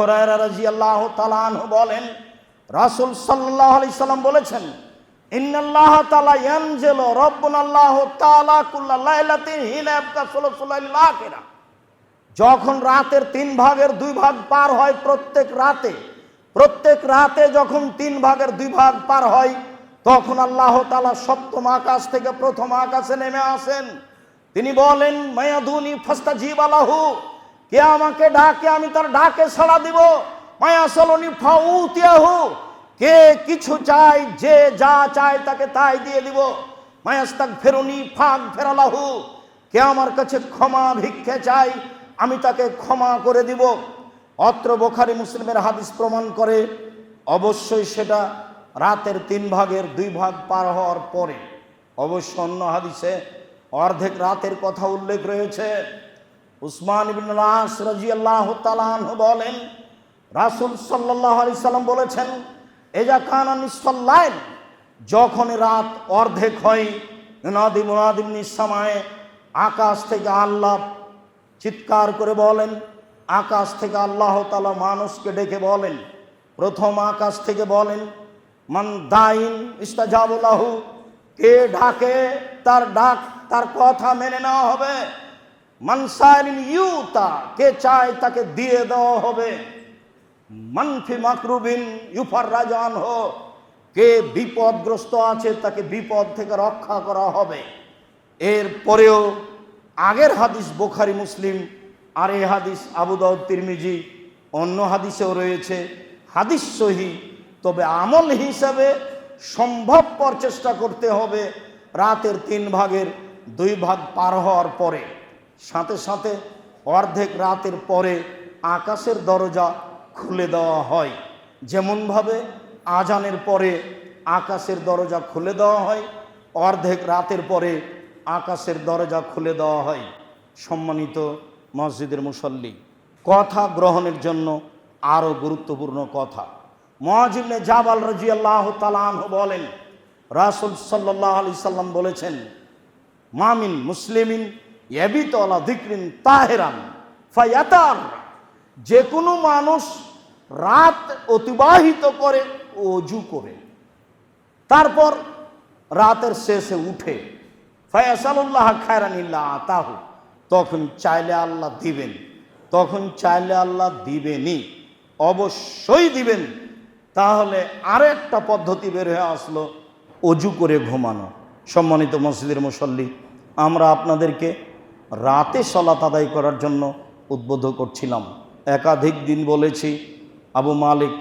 রাদিয়াল্লাহু তাআলা বলেন, রাসূল সাল্লাল্লাহু আলাইহি সাল্লাম বলেছেন, ইন্নাল্লাহ তাআলা ইয়ানজিলু রাব্বুনাল্লাহু তাআলা কুল্লা লাইলাতিন হিনা ইয়াবকা সুলসুলাইল যখন রাতের তিন ভাগের দুই ভাগ পার হয় প্রত্যেক রাতে প্রত্যেক রাতে যখন তিন ভাগের দুই ভাগ পার হয়, তখন আল্লাহ তালা সপ্তম আকাশ থেকে প্রথম আকাশে নেমে আসেন। তিনি বলেন মায়াধুনি ফস্তা জীব আলাহু কে আমাকে ডাকে, আমি তার ডাকে সাড়া দিব। মায়া সলনি ফাউতিয়াহু কে কিছু চাই যে যা চায় তাকে তাই দিয়ে দিব। মায়াস্তাক ফেরুনি ফাঁক ফেরালাহু কে আমার কাছে ক্ষমা ভিক্ষে চাই আমি তাকে ক্ষমা করে দিব। অত্র বোখারি মুসলিমের হাদিস প্রমাণ করে, অবশ্যই সেটা রাতের তিন ভাগের দুই ভাগ পার হওয়ার পরে। অবশ্য অন্য হাদিসে অর্ধেক রাতের কথা উল্লেখ রয়েছে। উসমান ইবিন লাস রাজিয়াল্লাহু তাআলা বলেন, রাসূল আলাইহি সাল্লাম বলেছেন, এজা কানা নিসফাল্লাইল যখন রাত অর্ধেক হয়, মুনাদি মুনাদিম নিসামায় আকাশ থেকে আল্লাহ চিৎকার করে বলেন, আকাশ থেকে আল্লাহ তালা মানুষকে ডেকে বলেন, প্রথম আকাশ থেকে বলেন, মান দাইন ইস্তাজাবুল্লাহু কে ডাকে, তার ডাক, তার কথা মেনে নেওয়া হবে। মানসাইলিন ইউতা, কে চায় তাকে দিয়ে দেওয়া হবে? মানফি মাকরুবিন ইউফার রাজান হো, কে বিপদগ্রস্ত আছে তাকে বিপদ থেকে রক্ষা করা হবে। এর পরেও আগের হাদিস বোখারি মুসলিম, আর এ হাদিস আবু দাউদ তিরমিজি, অন্য হাদিসেও রয়েছে। হাদিস সহি, তবে আমল হিসাবে সম্ভবপর চেষ্টা করতে হবে রাতের তিন ভাগের দুই ভাগ পার হওয়ার পরে। সাথে সাথে অর্ধেক রাতের পরে আকাশের দরজা খুলে দেওয়া হয়। যেমনভাবে আজানের পরে আকাশের দরজা খুলে দেওয়া হয়, অর্ধেক রাতের পরে আকাশের দরজা খুলে দেওয়া হয়। সম্মানিত মসজিদের মুসল্লি, কথা গ্রহণের জন্য আরও গুরুত্বপূর্ণ কথা। মহাজিবনে জাবাল রাজি আল্লাহ তালাহ বলেন, রাসুল সাল্লাহ আলি সাল্লাম বলেছেন মামিন মুসলিমিন ফায়াতার। যে কোনো মানুষ রাত অতিবাহিত করে, অজু করে। তারপর রাতের শেষে উঠে ফয়াসাল্লাহ খায়রানিল্লাহ আতাহু। তখন চাইলে আল্লাহ দিবেন, তখন চাইলে আল্লাহ দিবেনই। অবশ্যই দিবেন। তাহলে আরেকটা পদ্ধতি বের হয়ে আসলো, অজু করে ঘুমানো। সম্মানিত মসজিদের মুসল্লি, আমরা আপনাদেরকে রাতে সলাত আদায় করার জন্য উদ্বুদ্ধ করছিলাম। একাধিক দিন বলেছি আবু মালিক